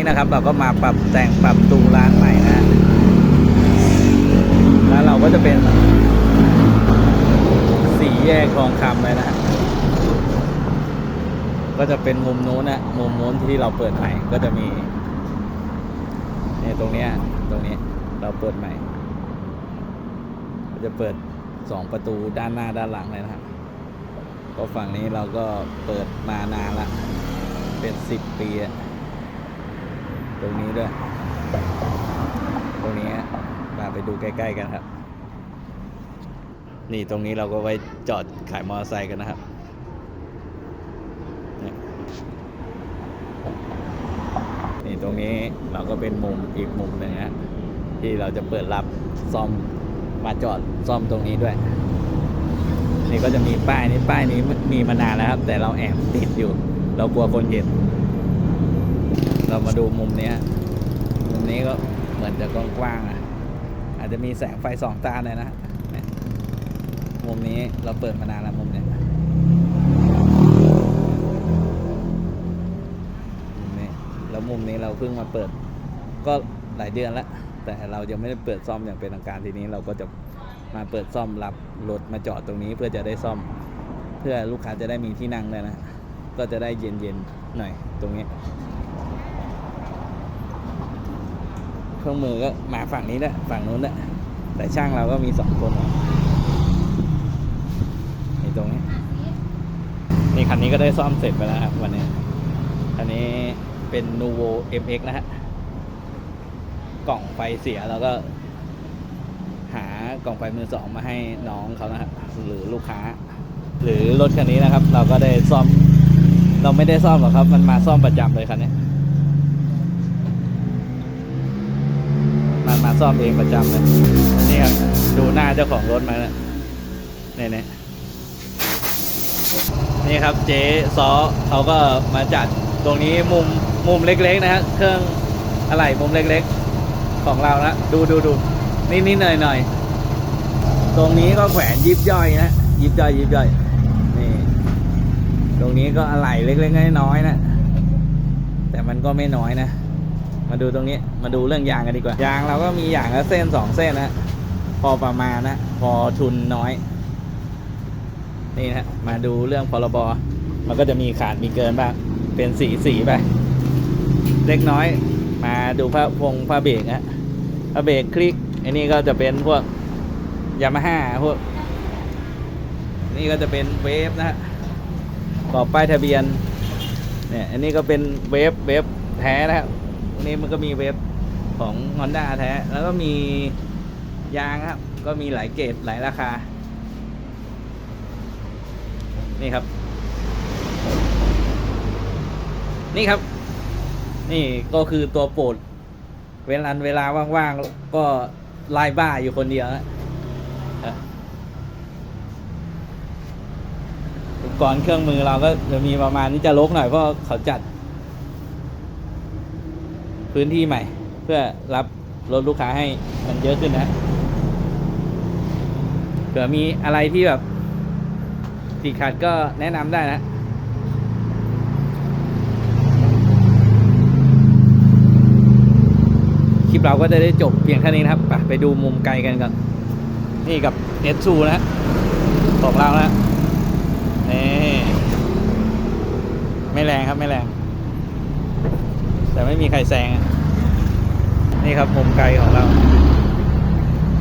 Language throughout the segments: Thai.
นี่นะครับ เราก็มาปรับแต่งปรับปรุงร้านใหม่นะแล้วเราก็จะเป็นสี่แยกคลองคำเลยนะก็จะเป็นมุมนู้นนะมุมนู้นที่เราเปิดใหม่ก็จะมีเนี่ยตรงเนี้ยตรงนี้เราเปิดใหม่จะเปิดสองประตูด้านหน้าด้านหลังเลยนะฮะก็ฝั่งนี้เราก็เปิดมานานละ เป็นสิบปีอะ ตรงนี้ด้วย ตรงนี้มาไปดูใกล้ ๆ กันครับ นี่ตรงนี้เราก็ไว้จอดขายมอเตอร์ไซค์กันนะครับนี่ยนี่ตรงนี้เราก็เป็นมุมอีกมุมหนึ่งฮะที่เราจะเปิดรับซ่อมมาจอดซ่อมตรงนี้ด้วย นี่ก็จะมีป้ายนี้ป้ายนี้มีมานานแล้วครับ แต่เราแอบติดอยู่ เรากลัวคนเห็น เรามาดูมุมนี้มุมนี้ก็เหมือนจะกว้างๆอะอาจจะมีแสงไฟสองตาหน่อยนะมุมนี้เราเปิดมานานแล้วมุมนี้มุมนี้แล้วมุมนี้เราเพิ่งมาเปิด ก็หลายเดือนแล้วแต่เรายังไม่ได้เปิดซ่อมอย่างเป็นทางการทีนี้เราก็จะมาเปิดซ่อมรับรถมาจอดตรงนี้เพื่อจะได้ซ่อม เพื่อลูกค้าจะได้มีที่นั่งเลยนะ ก็จะได้เย็นๆหน่อยตรงนี้ เครื่องมือก็มาฝั่งนี้แหละฝั่งนู้นแหละแต่ช่างเราก็มีสองคนนี่ตรงนี้นี่คันนี้ก็ได้ซ่อมเสร็จไปแล้วครับวันนี้คันนี้เป็น Nuvo MX นะฮะกล่องไฟเสียเราก็ หากล่องไฟมือสองมาให้น้องเขานะฮะหรือลูกค้า หรือรถคันนี้นะครับ เราก็ได้ซ่อม เราไม่ได้ซ่อมหรอกครับ มันมาซ่อมประจำเลยคันนี้ มันมาซ่อมเองประจำเลยนี่ครับดูหน้าเจ้าของรถมาแล้วเนี่ยเนี่ยนี่ครับเจ๊ซอเขาก็มาจัดตรงนี้มุมมุมเล็กๆนะฮะเครื่องอะไรมุมเล็กๆ ของเรานะดูดูดูนิดๆหน่อยๆตรงนี้ก็แขวนยิบย่อยนะยิบย่อยยิบย่อยนี่ตรงนี้ก็อะไหล่เล็กๆน้อยๆนะแต่มันก็ไม่น้อยนะ มาดูตรงนี้มาดูเรื่องยางกันดีกว่า ยางเราก็มีอย่างละเส้นสองเส้นนะพอประมาณนะ พอทุนน้อย นี่นะมาดูเรื่องพรบมันก็จะมีขาดมีเกินบ้างเป็นสีสีไปเล็กน้อย มาดูผ้าพงผ้าเบรกนะผ้าเบรกคลิกอันนี้ก็จะเป็นพวกยามาฮ่าพวก นี่ก็จะเป็นเวฟนะฮะกรอบป้ายทะเบียนเนี่ยอันนี้ก็เป็นเวฟเวฟแท้นะครับ นี้มันก็มีเวฟของ Honda แท้ แล้วก็มียางครับ ก็มีหลายเกรดหลายราคา นี่ครับ นี่ครับ นี่ก็คือตัวโปรด เวลาเวลาว่างๆ ก็ไล่บ้าอยู่คนเดียวนะอุปกรณ์เครื่องมือเราก็จะมีประมาณนี้จะลกหน่อยเพราะเขาจัด พื้นที่ใหม่ เพื่อรับรถลูกค้าให้มันเยอะขึ้นนะเผื่อมีอะไรที่แบบติดขัดก็แนะนำได้นะคลิปเราก็จะได้จบเพียงแค่นี้นะครับไปไปดูมุมไกลกันก่อนนี่กับเอสซูนะฮะของเรานะนี่ไม่แรงครับ ไม่แรง แต่ไม่มีใครแซงอะนี่ครับมุมไกลของเรา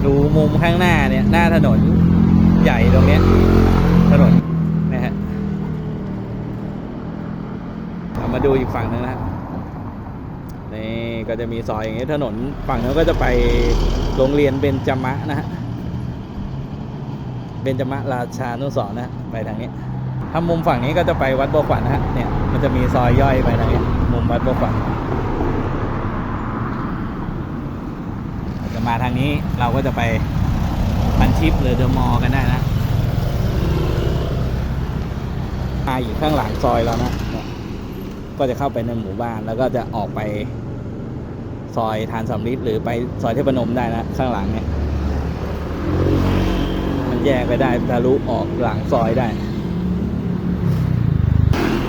ดูมุมข้างหน้าเนี่ย หน้าถนนใหญ่ตรงเนี้ยถนนนะฮะามาดูอีกฝั่งหนึงนะนี่ก็จะมีซอยอย่างนี้ถนนฝั่งนั้นก็จะไปโรงเรียนเบญจมะนะฮะเบญจมะราชานุสรณ์นะฮะไปทางนี้ถ้ามุมฝั่งนี้ก็จะไปวัดบัวขวัญนะฮะเนี่ยมันจะมีซอยย่อยไปทางนี้ มวัดบัวขวัญจะมาทางนี้เราก็จะไปพันชิปหรือเดอะมอลล์กันได้นะมาอยู่ข้างหลังซอยเรานะ ก็จะเข้าไปในหมู่บ้านแล้วก็จะออกไปซอยทานสำลิดหรือไปซอยเทพนมได้นะ ข้างหลังเนี่ย มันแยกไปได้ทะลุออกหลังซอยได้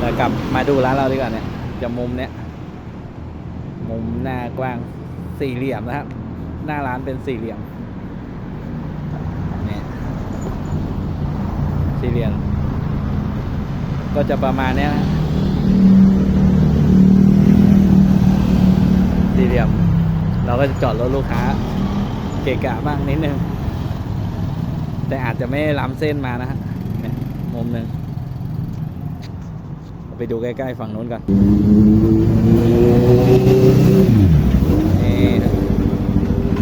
แล้วกลับมาดูร้านเราดีกว่าเนี่ย จะมุมเนี้ย มุมหน้ากว้างสี่เหลี่ยมนะครับ หน้าร้านเป็นสี่เหลี่ยมเนี่ยสี่เหลี่ยม ก็จะประมาณเนี้ยนะสี่เหลี่ยม เราก็จะจอดรถลูกค้า เกะกะบ้างนิดนึง แต่อาจจะไม่ล้ำเส้นมานะฮะมุมหนึ่ง ไปดูใกล้ๆฝั่งนู้นก่อนนี่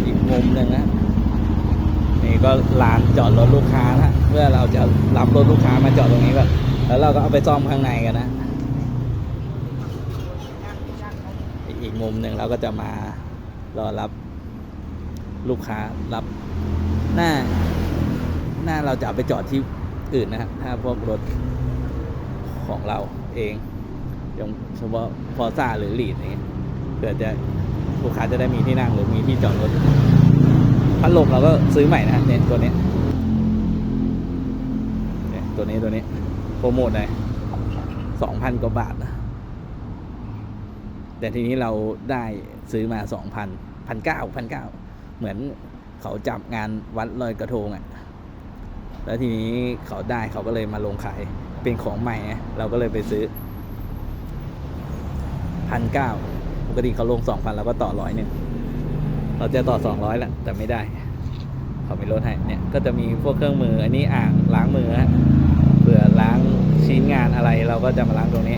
อีกมุมหนึ่งนะนี่ก็ลานจอดรถลูกค้านะเพื่อเราจะรับรถลูกค้ามาจอดตรงนี้ก่อนแล้วเราก็เอาไปซ่อมข้างในกันนะอีกมุมหนึ่งเราก็จะมารอรับลูกค้ารับหน้า หน้าเราจะเอาไปจอดที่อื่นนะฮะถ้าพวกรถของเรา เองอย่างเฉพาะฟอร์ซ่าหรือลีดอย่างเงี้ยเผื่อจะลูกค้าจะได้มีที่นั่งหรือมีที่จอดรถพัดลมเราก็ซื้อใหม่นะเนี่ยตัวนี้เนี่ยตัวนี้ตัวนี้โปรโมทหน่อยสองพันกว่าบาทนะแต่ทีนี้เราได้ซื้อมาสองพันพันเก้าพันเก้าเหมือนเขาจับงานวัดลอยกระทงอะ่ะ แล้วทีนี้เขาได้เขาก็เลยมาลงขายเป็นของใหม่ เราก็เลยไปซื้อพันเก้าปกติเขาลงสองพันเราก็ต่อร้อยหนึ่งเราจะต่อสองร้อยแหละแต่ไม่ได้ เขาไม่ลดให้เนี่ยก็จะมีพวกเครื่องมือ อันนี้อ่างล้างมือฮะเผื่อล้างชิ้นงานอะไรเราก็จะมาล้างตรงนี้